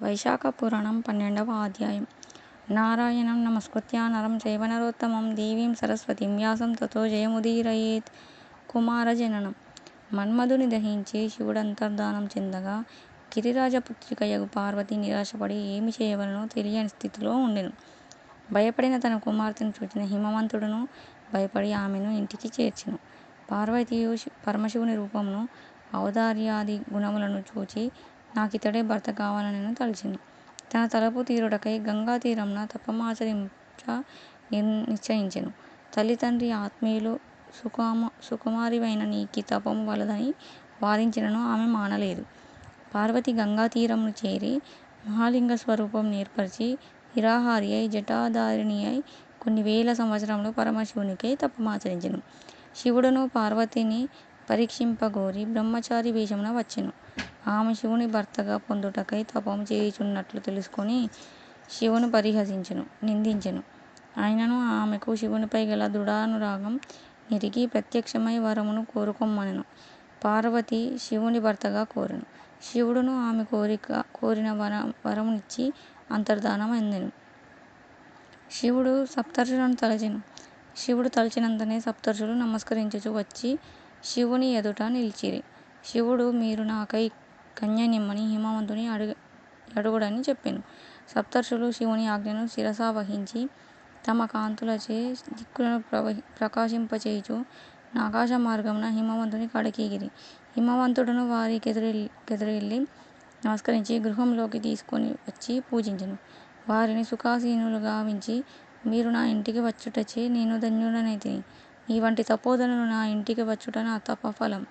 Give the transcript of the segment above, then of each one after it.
వైశాఖ పురాణం పన్నెండవ అధ్యాయం నారాయణం నమస్కృత్య నరం చైవ నరోత్తమం దేవీం సరస్వతిం వ్యాసం తతో జయముదీరయేత్ కుమారజననం మన్మధుని దహించి శివుడంతర్ధానం చెందగా గిరిరాజపుత్రికయగు పార్వతి నిరాశపడి ఏమి చేయవలనో తెలియని స్థితిలో ఉండెను. భయపడిన తన కుమార్తెను చూచిన హిమవంతుడును భయపడి ఆమెను ఇంటికి చేర్చెను. పార్వతీయు పరమశివుని రూపమును ఔదార్యాది గుణములను చూచి నాకితడే భర్త కావాలనెను తలచెను. తన తలపు తీరుటకై తీరంన తపమాచరింప నిశ్చయించెను. తల్లిదండ్రి ఆత్మీయులు సుకుమ సుకుమారివైన నీకి తపము వలదని వారించినను ఆమె మానలేదు. పార్వతి గంగా తీరమును చేరి మహాలింగ స్వరూపం నేర్పరచి నిరాహారియై అయి కొన్ని వేల సంవత్సరంలో పరమశివునికై తపమాచరించను శివుడును పార్వతిని పరీక్షింపగోరి బ్రహ్మచారి వేషమున వచ్చెను. ఆమె శివుని భర్తగా పొందుటకై తపము చేయుచున్నట్లు తెలుసుకొని శివుని పరిహసించెను, నిందించెను. అయినను ఆమెకు శివునిపై గల దృఢానురాగం నెరిగి ప్రత్యక్షమై వరమును కోరుకొమ్మనెను. పార్వతి శివుని భర్తగా కోరెను. శివుడును ఆమె కోరిన వరమునిచ్చి అంతర్ధానమొందెను. శివుడు సప్తర్షులను తలచెను. శివుడు తలచినంతనే సప్తర్షులు నమస్కరించుచు వచ్చి శివుని ఎదుట నిలిచిరి. శివుడు మీరు నాకై కన్యనిమ్మని హిమవంతుని యడుగుడని చెప్పెను. సప్తర్షులు శివుని ఆజ్ఞను శిరసావహించి తమ కాంతులచే దిక్కులను ప్రవహి ప్రకాశింపచేయుచు ఆకాశమార్గమున హిమవంతుని కడకెగిరి. హిమవంతుడును వారి కెదురెళ్ళి నమస్కరించి గృహంలోకి తీసుకొని వచ్చి పూజించను వారిని సుఖాసీనులు గావించి మీరు నా ఇంటికి వచ్చుటచే నేను ధన్యుడనైతిని. మీవంటి తపోధనులు నా ఇంటికి వచ్చుట నా తపఫలం,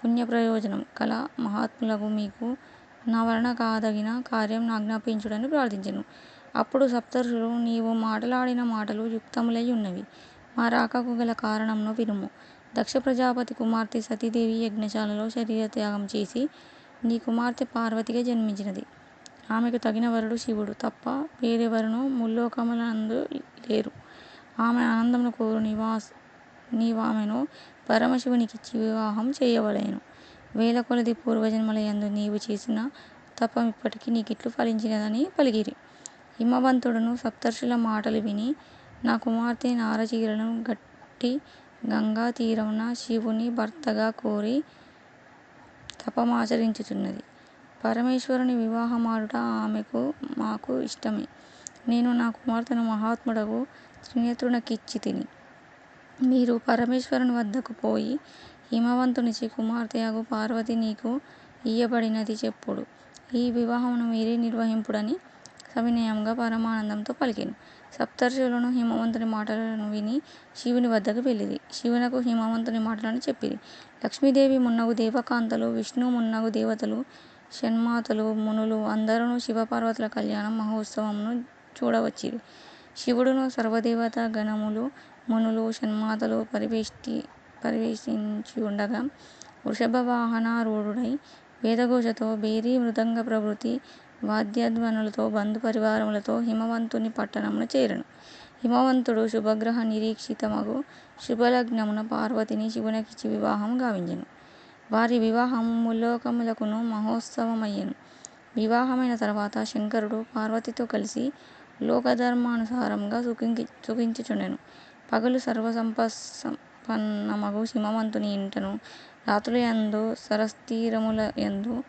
పుణ్యప్రయోజనం కల మహాత్ములకు మీకు నా వలన కాదగిన కార్యం ఆజ్ఞాపించుడని ప్రార్థించెను. అప్పుడు సప్తర్షులు నీవు మాటలాడిన మాటలు యుక్తములై ఉన్నవి మా రాకకు గల కారణంను వినుము. దక్ష ప్రజాపతి కుమార్తె సతీదేవి యజ్ఞశాలలో శరీరత్యాగం చేసి నీ కుమార్తె పార్వతిగా జన్మించినది. ఆమెకు తగిన వరుడు శివుడు తప్ప వేరెవరునూ ముల్లోకములందు లేరు. ఆమె ఆనందమును కోరు నివాస్ నీవామెను పరమశివునికిచ్చి వివాహం చేయవలెను. వేలకొలది పూర్వజన్మలయందు నీవు చేసిన తపమిప్పటికి నీకిట్లు ఫలించినదని పలికిరి. హిమవంతుడును సప్తర్షుల మాటలు విని నా కుమార్తె నారచీరను గట్టి గంగా తీరమున శివుని భర్తగా కోరి తపమాచరించుచున్నది. పరమేశ్వరుని వివాహమాడుట ఆమెకు మాకు ఇష్టమే. నేను నా కుమార్తెను మహాత్ముడగు త్రినేత్రునకిచ్చితిని. మీరు పరమేశ్వరుని వద్దకు పోయి హిమవంతునిచే కుమార్తెయగు పార్వతి నీకు ఇయ్యబడినది చెప్పుడు. ఈ వివాహమును మీరే నిర్వహింపుడని సవినయంగా పరమానందంతో పలికెను. సప్తర్షులను హిమవంతుని మాటలను విని శివుని వద్దకు వెళ్ళిరి. శివునకు హిమవంతుని మాటలను చెప్పిరి. లక్ష్మీదేవి మున్నగు దేవకాంతలు, విష్ణు మున్నగు దేవతలు, షణ్మాతలు, మునులు అందరును శివపార్వతుల కళ్యాణ మహోత్సవమును చూడవచ్చిరి. శివుడును సర్వదేవతా గణములు, మునులు, షణ్మాతలు వృషభ వృషభవాహనారూఢుడై వేదఘోషతో భేరీ మృదంగ ప్రభృతి వాద్యధ్వనులతో బంధు పరివారములతో హిమవంతుని పట్టణమున చేరెను. హిమవంతుడు శుభగ్రహ నిరీక్షితమగు శుభలగ్నమున పార్వతిని శివునకిచ్చి వివాహం గావించెను. వారి వివాహం ముల్లోకములకును మహోత్సవమయ్యను వివాహమైన తర్వాత శంకరుడు పార్వతితో కలిసి లోకధర్మానుసారంగా సుఖించి సుఖించుచుండెను. పగలు సర్వసంపన్నమగు హిమవంతుని ఇంటను, రాత్రులయందు సరస్తీరములయందు,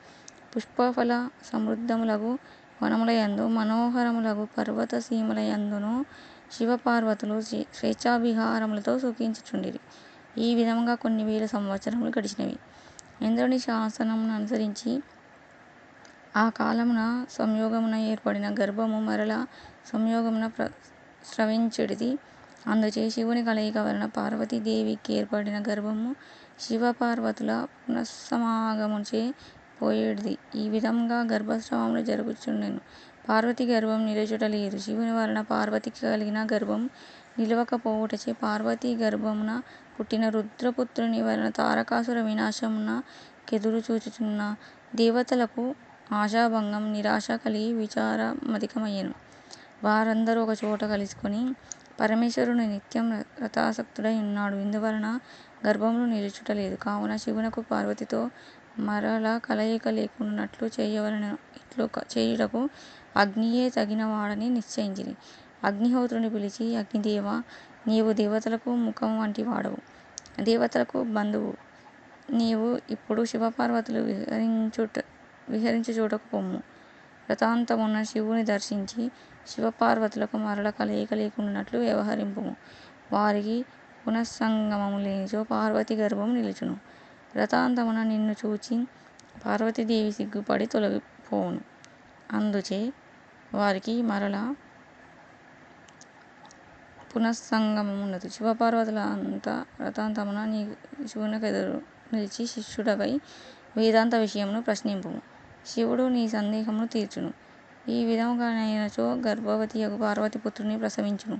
పుష్పఫల సమృద్ధములగు వనములయందు, మనోహరములగు పర్వత సీమలయందును శివపార్వతులు స్వేచ్ఛావిహారములతో సుఖించుచుండిరి. ఈ విధముగా కొన్ని వేల సంవత్సరములు గడిచినవి. ఇంద్రుని శాసనముననుసరించి ఆ కాలమున సంయోగమున ఏర్పడిన గర్భము మరల సంయోగమున స్రవించెడిది. అందుచే శివుని కలయిక వలన పార్వతీ దేవికేర్పడిన గర్భము శివపార్వతుల పునఃసమాగమముచే పోయెడిది. ఈ విధంగా గర్భస్రావములు జరుగుచుండెను. పార్వతి గర్భం నిలుచుట లేదు. శివుని వలన పార్వతికి కలిగిన గర్భం నిలవకపోవుటచే పార్వతీ గర్భమున పుట్టిన రుద్రపుత్రుని వలన తారకాసుర వినాశమున కెదురు చూచుచున్న దేవతలకు ఆశాభంగం, నిరాశ కలిగి విచారమధికమయ్యెను. వారందరూ ఒకచోట కలుసుకొని పరమేశ్వరుడు నిత్యం రతాసక్తుడై ఉన్నాడు. ఇందువలన గర్భములు నిలుచుట లేదు. కావున శివునకు పార్వతితో మరల కలయిక లేకున్నట్లు చేయవలెను ఇట్లు చేయుటకు అగ్నియే తగినవాడని నిశ్చయించిరి. అగ్నిహోత్రుని పిలిచి అగ్నిదేవా, నీవు దేవతలకు ముఖము వంటివాడవు. దేవతలకు బంధువు. నీవు ఇప్పుడు శివపార్వతులు విహరించు చోటకు పొమ్ము. వ్రతాంతమున శివుని దర్శించి శివపార్వతులకు మరల కలయిక లేకుండునట్లు వ్యవహరింపుము. వారికి పునఃసంగమము లేనిచో పార్వతి గర్భము నిలుచును. వ్రతాంతమున నిన్ను చూచి పార్వతీదేవి సిగ్గుపడి తొలగిపోవును అందుచే వారికి మరల పునఃసంగమముండదు. శివపార్వతుల వ్రతాంతమున నీవు శివునకెదురు నిలిచి శిష్యుడవై వేదాంత విషయమును ప్రశ్నింపుము. శివుడు నీ సందేహమును తీర్చును. ఈ విధముగనైనచో గర్భవతియగు పార్వతి పుత్రుని ప్రసవించును.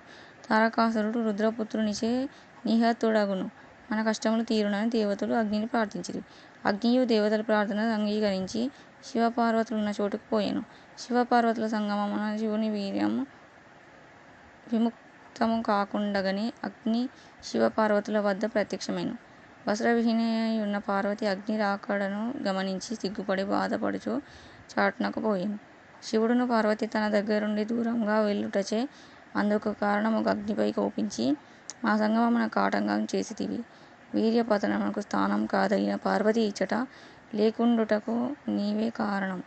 తారకాసురుడు రుద్రపుత్రునిచే నిహతుడగును. మన కష్టములు తీరునని దేవతలు అగ్నిని ప్రార్థించిరి. అగ్నియు దేవతల ప్రార్థన అంగీకరించి శివపార్వతులున్న చోటుకు పోయాను శివపార్వతుల సంగమమున శివుని వీర్యము విముక్తము కాకుండగనే అగ్ని శివపార్వతుల వద్ద ప్రత్యక్షమైన వస్త్రవిహీనయైయున్న పార్వతి అగ్ని రాకడను గమనించి సిగ్గుపడి బాధపడుచు చాటునకు పోయెను. శివుడును పార్వతి తన దగ్గరుండి దూరముగా వెళ్ళుటచే అందుకు కారణమగు అగ్నిపై కోపించి మా సంగమమునకు ఆటంకం చేసితివి. వీర్యపతనమునకు స్థానం కాదలిగిన పార్వతి ఇచ్చట లేకుండుటకు నీవే కారణం.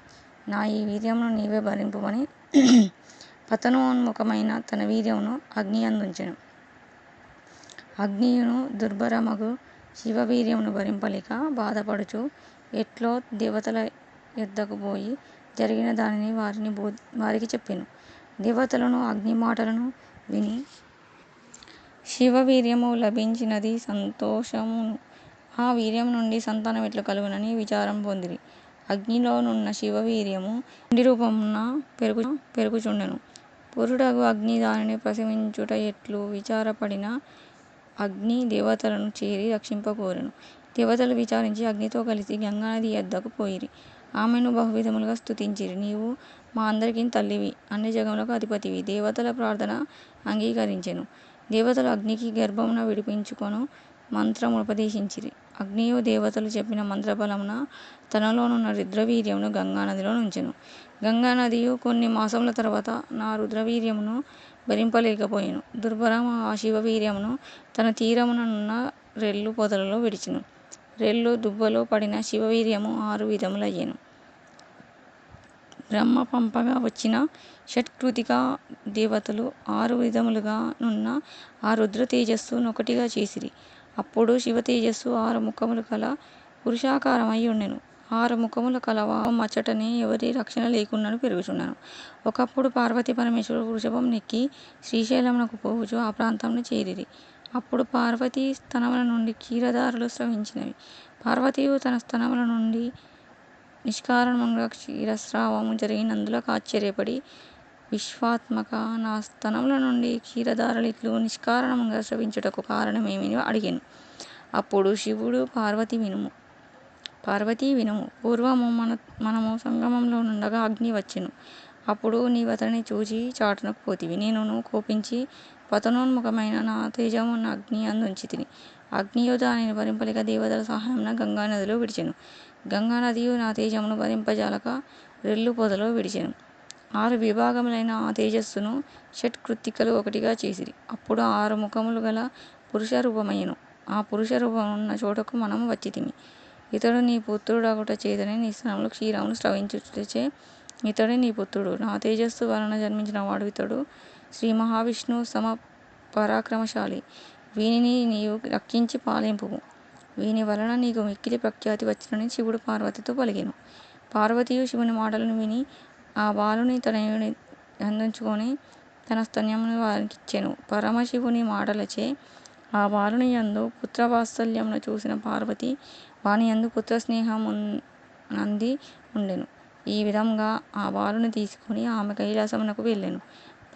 నా ఈ వీర్యమును నీవే భరింపుమని పతనోన్ముఖమైన తన వీర్యమును అగ్నియందుంచెను. అగ్నియును దుర్భరమగు శివవీర్యమును భరింపలేక బాధపడుచు ఎట్లో దేవతల యొద్దకు పోయి జరిగిన దానిని వారిని బో వారికి చెప్పెను. దేవతలను అగ్ని మాటలను విని శివవీర్యము లభించినది సంతోషమును ఆ వీర్యం నుండి సంతానం ఎట్లు కలుగునని విచారం పొందిరి. అగ్నిలోనున్న శివవీర్యము పెరుగు పెరుగుచుండెను. పురుడగు అగ్ని దానిని ప్రసవించుట ఎట్లు విచారపడిన అగ్ని దేవతలను చేరి రక్షింపకోరెను. దేవతలు విచారించి అగ్నితో కలిసి గంగానది యొద్దకు పోయిరి. ఆమెను బహువిధములుగా స్తుతించిరి. నీవు మా అందరికిని తల్లివి. అన్ని జగములకు అధిపతివి. దేవతల ప్రార్థన అంగీకరించెను. దేవతలు అగ్నికి గర్భమున విడిపించుకొను మంత్రముపదేశించిరి. అగ్నియు దేవతలు చెప్పిన మంత్రబలమున తనలోనున్న రుద్రవీర్యమును గంగానదిలో నుంచెను. గంగానదియు కొన్ని మాసముల తరువాత నా రుద్రవీర్యమును భరింపలేకపోయెను. దుర్భరమగు ఆ శివవీర్యమును తన తీరముననున్న రెల్లు పొదలలో విడిచెను. రెల్లు దుబ్బలో పడిన శివవీర్యము ఆరు విధములయ్యెను. బ్రహ్మ పంపగా వచ్చిన షట్కృతిక దేవతలు ఆరు విధములుగా నున్న ఆ రుద్రతేజస్సు నొకటిగా చేసిరి. అప్పుడు శివతేజస్సు ఆరు ముఖములు కల పురుషాకారమై ఉండెను ఆరు ముఖముల కలవా మచ్చటని ఎవరి రక్షణ లేకుండాను పెరుగుచున్నాను ఒకప్పుడు పార్వతీ పరమేశ్వరుడు వృషభం నెక్కి శ్రీశైలమునకు పోవచ్చు ఆ ప్రాంతంలో చేరిరి. అప్పుడు పార్వతీ స్తనముల నుండి క్షీరధారలు స్రవించినవి. పార్వతీయు తన స్తనముల నుండి నిష్కారణముగా క్షీరస్రావము జరిగినందులకు ఆశ్చర్యపడి విశ్వాత్మక నా స్తనముల నుండి క్షీరధారలిట్లు నిష్కారణంగా స్రవించుటకు కారణమేమని అడిగాను అప్పుడు శివుడు పార్వతి వినుము. పార్వతీ వినుము. పూర్వము మన మనము సంగమంలో నుండగా అగ్ని వచ్చెను. అప్పుడు నీవతనిని చూచి చాటునకు పోతివి. నేనును కోపించి పతనోన్ముఖమైన నా తేజమును అగ్ని యందుంచితిని. అగ్నియు నేను భరింపలేక దేవతల సహాయమున గంగానదిలో విడిచెను. గంగానదియు నా తేజమును భరింపజాలక రెల్లు పొదలో విడిచెను. ఆరు విభాగములైన ఆ తేజస్సును షట్ కృత్తికలు ఒకటిగా చేసిరి. అప్పుడు ఆరు ముఖములు గల పురుష రూపమయ్యను ఆ పురుష రూపం ఉన్న చోటకు మనము వచ్చితిమి. ఇతడు నీ పుత్రుడగుట చేతనే నీ స్థానంలో క్షీరమును స్రవించుటచే ఇతడే నీ పుత్రుడు. నా తేజస్సు వలన జన్మించిన వాడు ఇతడు. సమ పరాక్రమశాలి వీనిని నీవు రక్షించి పాలింపుము. వీని వలన నీకు మిక్కిలి ప్రఖ్యాతి వచ్చినని శివుడు పార్వతితో పలిగాను పార్వతీయు శివుని మాటలను విని ఆ బాలుని తనయుని అందించుకొని తన స్తన్యమును వానికిచ్చెను. పరమశివుని మాటలచే ఆ బాలుని యందు పుత్రవాత్సల్యమును చూసిన పార్వతి వానియందు పుత్రస్నేహమునంది ఉండెను. ఈ విధంగా ఆ బాలుని తీసుకొని ఆమె కైలాసమునకు వెళ్ళెను.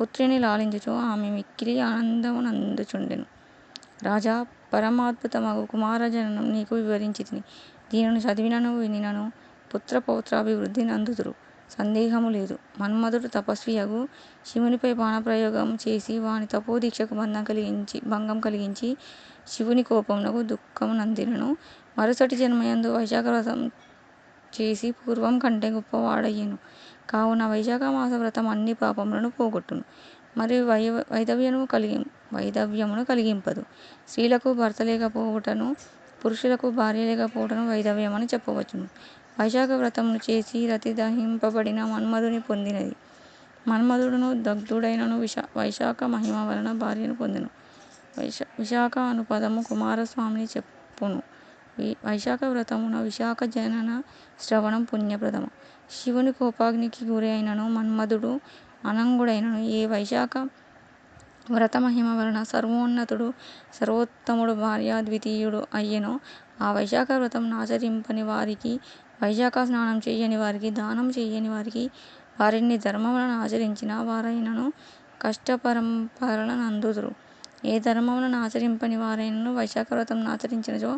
పుత్రిని లాలించుచు ఆమె మిక్కిలి ఆనందమునందుచుండెను. రాజా పరమాద్భుతమగు కుమారజననము నీకు వివరించితిని. దీనిని చదివినను వినినను పుత్రపౌత్రాభివృద్ధి నందుదురు. సందేహము లేదు. మన్మధుడు తపస్వియగు శివునిపై బాణప్రయోగం చేసి వాని తపోదీక్షకు భంగం కలిగించి శివుని కోపమునకు దుఃఖము నందినను. మరుసటి జన్మయందు వైశాఖవ్రతము చేసి పూర్వం కంటే గొప్పవాడయ్యను. కావున వైశాఖ మాస వ్రతం అన్ని పాపములను పోగొట్టును. మరియు వై వైదవ్యము కలిగి వైదవ్యమును కలిగింపదు. స్త్రీలకు భర్త లేకపోవుటను పురుషులకు భార్య లేకపోవుటను వైదవ్యమని చెప్పవచ్చును. వైశాఖ వ్రతమును చేసి రతి దహింపబడిన మన్మధుని పొందినది. మన్మధుడును దగ్ధుడైనను విశా వైశాఖ మహిమ వలన భార్యను పొందెను. వైశా విశాఖ అను పదము కుమారస్వామిని చెప్పును. వైశాఖ వ్రతమున విశాఖ జనన శ్రవణం పుణ్యప్రదము. శివుని కోపాగ్నికి గురి అయినను మన్మధుడు అనంగుడైనను ఏ వైశాఖ వ్రత మహిమ వలన సర్వోన్నతుడు సర్వోత్తముడు భార్య ద్వితీయుడు అయ్యెనో. ఆ వైశాఖ వ్రతం ఆచరింపని వారికి వైశాఖ స్నానం చేయని వారికి దానం చేయని వారికి వారిని ధర్మములను ఆచరించిన వారైనను కష్టపరంపరలనందుదురు. ఏ ధర్మములను ఆచరింపని వారైనను వైశాఖ వ్రతం ఆచరించినచో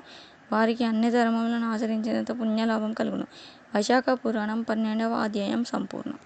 వారికి అన్ని ధర్మములను ఆచరించినంత పుణ్యలాభం కలుగును. వైశాఖ పురాణం పన్నెండవ అధ్యాయం సంపూర్ణం.